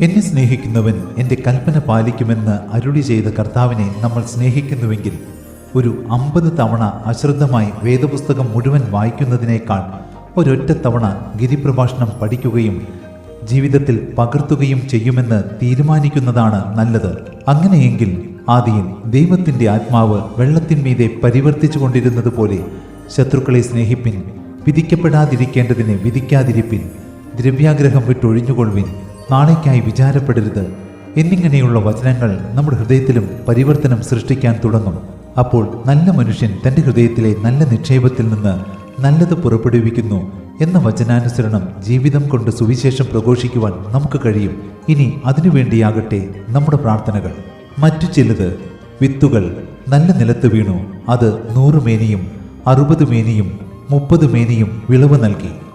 എന്നെ സ്നേഹിക്കുന്നവൻ എന്റെ കൽപ്പന പാലിക്കുമെന്ന് അരുളി ചെയ്ത കർത്താവിനെ നമ്മൾ സ്നേഹിക്കുന്നുവെങ്കിൽ ഒരു അമ്പത് തവണ അശ്രദ്ധമായി വേദപുസ്തകം മുഴുവൻ വായിക്കുന്നതിനേക്കാൾ ഒരൊറ്റ തവണ ഗിരിപ്രഭാഷണം പഠിക്കുകയും ജീവിതത്തിൽ പകർത്തുകയും ചെയ്യുമെന്ന് തീരുമാനിക്കുന്നതാണ് നല്ലത്. അങ്ങനെയെങ്കിൽ ആദിയിൽ ദൈവത്തിന്റെ ആത്മാവ് വെള്ളത്തിന്മീതെ പരിവർത്തിച്ചു കൊണ്ടിരുന്നത് പോലെ ശത്രുക്കളെ സ്നേഹിപ്പിൻ വിധിക്കപ്പെടാതിരിക്കേണ്ടതിനെ വിധിക്കാതിരിപ്പിൻ ദ്രവ്യാഗ്രഹം വിട്ടൊഴിഞ്ഞുകൊള്ളുവിൻ. നാളേക്കായി വിചാരപ്പെടരുത്. എന്നിങ്ങനെയുള്ള വചനങ്ങൾ നമ്മുടെ ഹൃദയത്തിലും പരിവർത്തനം സൃഷ്ടിക്കാൻ തുടങ്ങും. അപ്പോൾ നല്ല മനുഷ്യൻ തന്റെ ഹൃദയത്തിലെ നല്ല നിക്ഷേപത്തിൽ നിന്ന് നല്ലത് പുറപ്പെടുവിക്കുന്നു എന്ന വചനാനുസരണം ജീവിതം കൊണ്ട് സുവിശേഷം പ്രഘോഷിക്കുവാൻ നമുക്ക് കഴിയും. ഇനി അതിനുവേണ്ടിയാകട്ടെ നമ്മുടെ പ്രാർത്ഥനകൾ. മറ്റു ചിലത് വിത്തുകൾ നല്ല നിലത്ത് വീണു. അത് നൂറ് മേനിയും അറുപത് മേനിയും മുപ്പത് മേനിയും വിളവ് നൽകി.